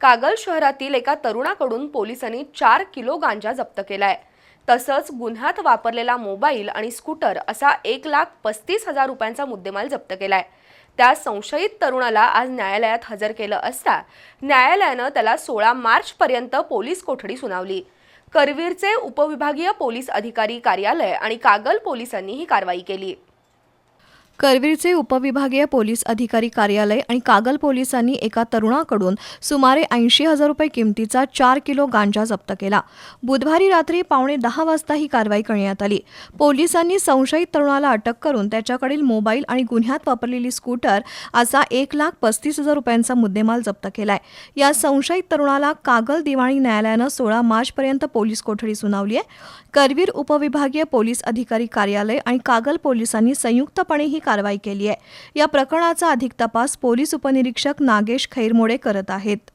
कागल शहरातील एका तरुणाकडून पोलिसांनी चार किलो गांजा जप्त केलाय. तसंच गुन्ह्यात वापरलेला मोबाईल आणि स्कूटर असा एक लाख पस्तीस हजार रुपयांचा मुद्देमाल जप्त केलाय. त्या संशयित तरुणाला आज न्यायालयात हजर केलं असता न्यायालयानं त्याला सोळा मार्चपर्यंत पोलीस कोठडी सुनावली. करवीरचे उपविभागीय पोलीस अधिकारी कार्यालय आणि कागल पोलिसांनी ही कारवाई केली. करवीरचे उपविभागीय पोलीस अधिकारी कार्यालय आणि कागल पोलिसांनी एका तरुणाकडून सुमारे ऐंशी हजार रुपये किमतीचा चार किलो गांजा जप्त केला. बुधवारी रात्री पावणे दहा वाजता ही कारवाई करण्यात आली. पोलिसांनी संशयित तरुणाला अटक करून त्याच्याकडील मोबाईल आणि गुन्ह्यात वापरलेली स्कूटर असा एक लाख पस्तीस हजार रुपयांचा मुद्देमाल जप्त केलाय. या संशयित तरुणाला कागल दिवाणी न्यायालयानं सोळा मार्चपर्यंत पोलीस कोठडी सुनावली आहे. करवीर उपविभागीय पोलीस अधिकारी कार्यालय आणि कागल पोलिसांनी संयुक्तपणे ही कारवाई केली आहे. या प्रकरणाचा अधिक तपास पोलीस उपनिरीक्षक नागेश खैरमोडे करत आहेत.